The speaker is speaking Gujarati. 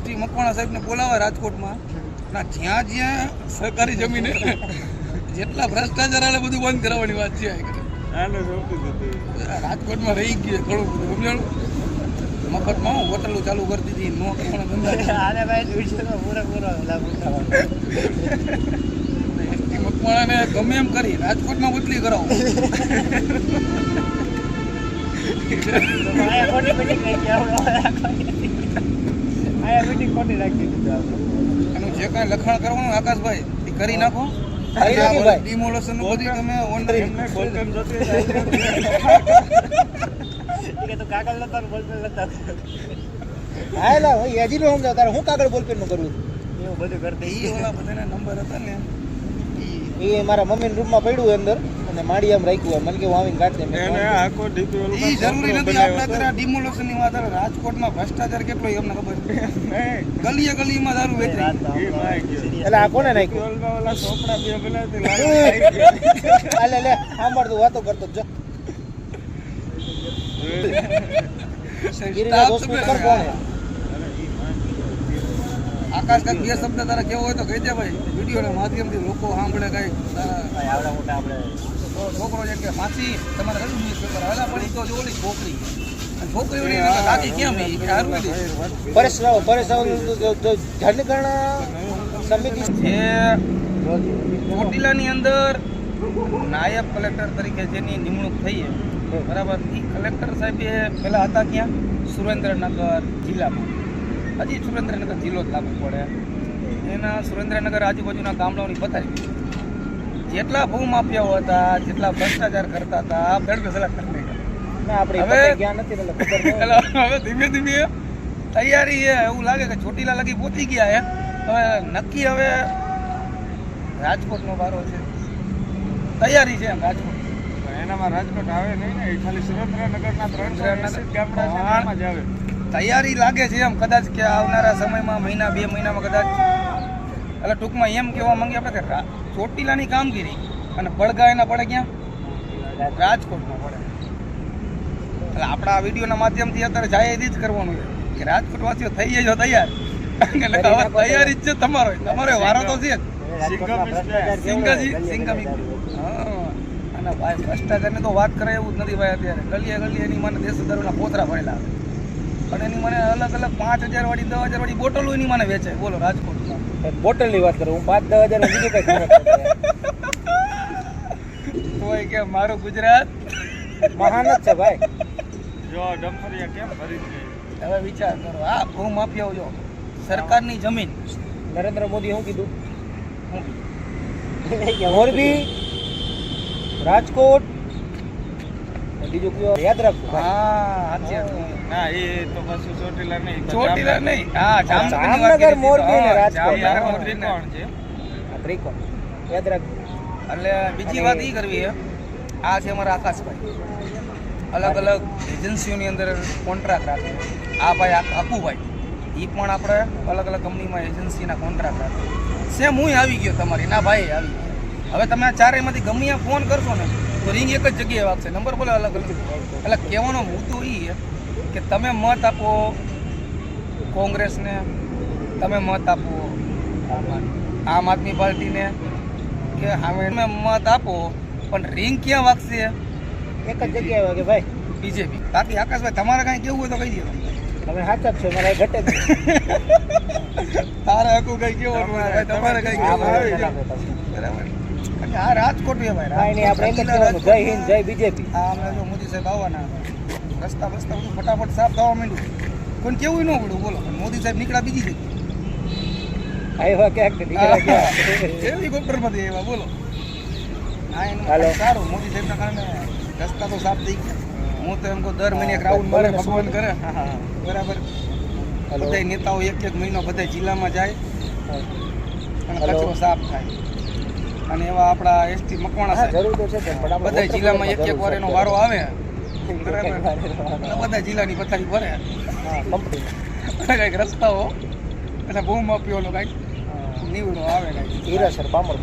એસટી મકવાણા સાહેબને બોલાવે રાજકોટમાં ના જ્યાં જ્યાં સરકારી જમીન જેટલા ભ્રષ્ટાચાર આલે બધું બંધ કરાવવાની વાત છે રાજકોટમાં રહી ગયું ઘણું બધું સમજાણું મફતમાં હું હોટલો ચાલુ કરી દીધી નો પણ. એસટી મકવાણાને ગમે એમ કરી રાજકોટમાં બદલી કરાવો. તો રાખી, આપણે રાખવાની નથી. આયા meeting ખોટી રાખી દીધું. એનું જે કાંઈ લખાણ કરવાનું આકાશભાઈ એ કરી નાખો. કરી. ડિમોલેશનનું બધું તમે ઓનલાઈન એમને બોલપેન જોતી કે તું કાગળ લેતા ને બોલપેન લેતા. હા એલા ભાઈ હજી નો સમજાવ તારે હું કાગળ બોલપેનનું કરવું એવું બધું કરતી. એ ઓલા બધાના નંબર હતા ને. એ મારા મમ્મીના રૂમમાં પડ્યું અંદર. અને માડી આમ રાખ્યું હોય. મને કે હું આવીને કાઢ દે એને આખો દીધું એ જરૂરી નથી આપણે અત્યારે ડિમોલેશનની વાત આવે. રાજકોટમાં ભ્રષ્ટાચાર કેટલો એ અમને ખબર? ગલીએ ગલીમાં દારૂ માય એટલે આ કોને નાખ્યું? ઓલા સોપડા બે લાગે હાલે લે સાંભળ તું વાતો કરતો જો. ગિરિરાજ હોસ્પિટલ કોણ? હે? આકાશ કાંઈક બે શબ્દ તારા કેવો હોય તો કહી દે ભાઈ. વિડીયોના માધ્યમથી લોકો સાંભળે કાંઈક આવડા મોટા આપણે છોકરો છે કે માસી તમારે કયું ન્યૂઝપેપર આવેલા પડી તો જો ઓલી છોકરી છોકરી ઓલી કેમ એ પરેશ રાવ પરેશ રાવ સમિતિ જે ચોટીલાની અંદર નાયબ કલેક્ટર તરીકે જેની નિમણૂક થઈ બરાબર. એ કલેક્ટર સાહેબે પહેલાં હતા ક્યાં? સુરેન્દ્રનગર જિલ્લામાં. હજી સુરેન્દ્રનગર જિલ્લો જ લાગુ પડે. એના સુરેન્દ્રનગર આજુબાજુના ગામડાઓની પથારી. જેટલા ભૂમાફિયાઓ હતા જેટલા ભ્રષ્ટાચાર કરતા હતા બેડ બેસલા કરી નાખ્યા. હવે- ધીમે ધીમે તૈયારી છે એવું લાગે કે ચોટીલા લગી પહોંચી ગયા છે. હવે નક્કી હવે રાજકોટનો વારો છે. તૈયારી છે એમ રાજકોટ. એનામાં રાજકોટ આવે નહીં ને ખાલી સુરેન્દ્રનગરના જ ગામડા છે જ આવે. તૈયારી લાગે છે એમ કદાચ કે આવનારા સમયમાં મહિના બે મહિનામાં કદાચ એટલે ટૂંકમાં એમ કહેવા માંગીએ આપણે કે ચોટીલાની કામગીરી અને પડઘા એના પડે ક્યાં? રાજકોટમાં પડે. એટલે આપણા આ વિડીયોના માધ્યમથી અત્યારે જાય જ કરવાનું છે. કે રાજકોટવાસીઓ થઈ જજો તૈયાર. એટલે હવે તૈયારી જ છે તમારો. તમારો વારો તો છે સિંગજી? સિંગમી. હા. અને ભાઈ ભ્રષ્ટાચારની તો વાત કરે એવું જ નથી ભાઈ અત્યારે. ગલીએ ગલીએ એની મને દેશ દારૂના પોતરા ભરેલા. આવે અને એની મને અલગ અલગ પાંચ હજાર વાળી દસ હજાર વાળી બોટલો એની મને વેચે બોલો રાજકોટમાં. બોટલની વાત કરું હું પાંચ દસ હજાર બીજું કઈ કોઈ. કે મારું ગુજરાત? મહાન જ છે ભાઈ. જો ડમ્ફરિયા કેમ ભરી ગઈ હવે વિચાર કરો આ ભૂ માફિયાઓ જો સરકારની જમીન. નરેન્દ્ર મોદી શું કીધું? મોરબી રાજકોટ બીજું કયો યાદ રાખજો હા ના એ તો પાછું ચોટીલા નહીં ચોટીલા નહીં? હા જામનગર, મોરબી ને રાજકોટ. ત્રિકોણ છે? ત્રિકોણ. યાદ રાખજો. એટલે બીજી વાત એ કરવી છે. આ છે અમારા આકાશભાઈ. અલગ અલગ એજન્સીઓની અંદર કોન્ટ્રાક્ટ રાખે આ ભાઈ આ અપુભાઈ એ પણ આપણે અલગ અલગ કંપનીમાં એજન્સીના કોન્ટ્રાક્ટ રાખે સેમ હું આવી ગયો તમારી. ના ભાઈ આવી હવે તમે આ ચારેયમાંથી ગમે ફોન કરશો ને તો રિંગ એક જ જગ્યાએ વાગશે. નંબર બોલે અલગ અલગ. એટલે કહેવાનો મુદ્દો એ કે તમે મત આપો કોંગ્રેસને તમે મત આપો આમ આદમી પાર્ટીને કે હવે તમે મત આપો પણ રિંગ ક્યાં વાગશે? એક જ જગ્યાએ વાગે ભાઈ. બીજેપી. બાકી આકાશભાઈ તમારે કાંઈ કેવું હોય તો કહી દો. તમે સાચા જ છો મારા ઘટે. તારે હકું કઈ કેવું તમારે કઈ કેવું. બરાબર. આ રાજકોટ ભાઈ આપણે જ કહેવાનું જય હિન્દ જય બીજેપી. આ હમણાં જો મોદી સાહેબ આવવાના. રસ્તા બસ્તા બધું ફટાફટ સાફ થવા માંડ્યું. પણ કેવું ન પડ્યું બોલો. મોદી સાહેબ નીકળ્યા બીજી જગ્યાએ. આવ્યા ક્યાંક નીકળ્યા હેલિકોપ્ટરમાંથી આવ્યા બોલો. હા એનું સારું મોદી સાહેબના કારણે રસ્તા તો સાફ થઈ ગયા. હું તો એમ કહું દર મહિને એક રાઉન્ડ મારે ભગવાન કરે. બરાબર. બધા નેતાઓ એક એક મહિનો બધા જિલ્લામાં જાય. અને કચરો સાફ થાય. અને એવા આપણા એસટી મકવાણા સાહેબ. જરૂર તો છે પણ પણ બધા જિલ્લામાં એક એક વાર એનો વારો આવે. બધા જિલ્લાની પથારી ભરે. કંઈક રસ્તાઓ. એટલે બહુ માફીઓનો કંઈક. નીવડો આવે કંઈક. હીરાસર પામર